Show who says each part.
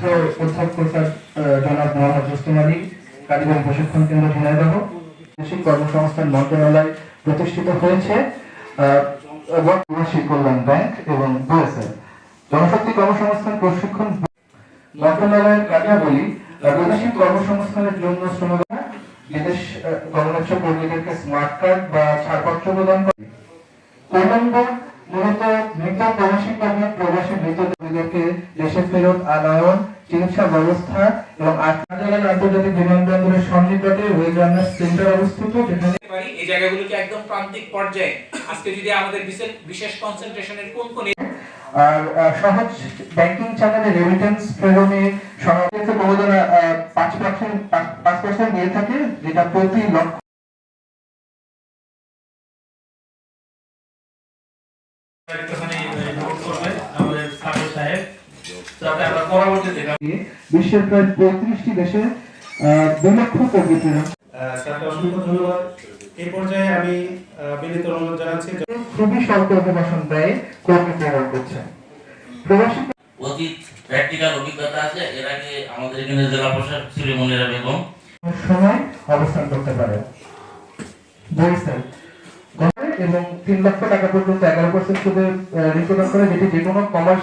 Speaker 1: Professor আহ, জনাব মোহাম্মদ কর্মসংস্থানের জন্য শ্রমদান বিদেশ গণরাজ্য কর্মীদেরকে স্মার্ট কার্ড বা ছাড়পত্র প্রদান করে। মূলত মৃত প্রবাসী প্রবাসী মৃতদেরকে দেশে ফেরত আনয়ন চিকিৎসা ব্যবস্থা এবং আটকাজালাল আন্তর্জাতিক বিমানবন্দরের সন্নিকটে ওয়েলনেস সেন্টার অবস্থিত যেখানে
Speaker 2: পারি এই জায়গাগুলোকে একদম প্রান্তিক পর্যায়ে। আজকে যদি আমাদের বিশেষ বিশেষ কনসেন্ট্রেশনের কোন কোন
Speaker 1: আর সহজ ব্যাংকিং চ্যানেলে রেমিটেন্স প্রেরণে সহজে প্রবণতা পাঁচ পার্সেন্ট পাঁচ পার্সেন্ট দিয়ে থাকে যেটা প্রতি লক্ষ
Speaker 3: একটুখানি নোট করবেন
Speaker 1: বিশ্বের প্রায় পঁয়ত্রিশটি দেশে আহ, দু লক্ষ কর্মী প্রেরণ
Speaker 4: আহ, স্যারকে অসংখ্য ধন্যবাদ। এই পর্যায়ে আমি বিনীত অনুরোধ জানাচ্ছি
Speaker 1: খুবই স্বল্প অভিবাসন ব্যয়ে কর্মী প্রেরণ করছে। প্রবাসী
Speaker 5: অতীত প্র্যাকটিক্যাল অভিজ্ঞতা আছে এর আগে আমাদের এখানে জেলা প্রশাসক ছিল মনিরা বেগম।
Speaker 1: সময় অবস্থান করতে পারে। বলছেন এবং তিন লক্ষ টাকা পর্যন্ত এগারো পার্সেন্ট সুদে ঋণ প্রদান করে যেটি যে কোনো কমার্স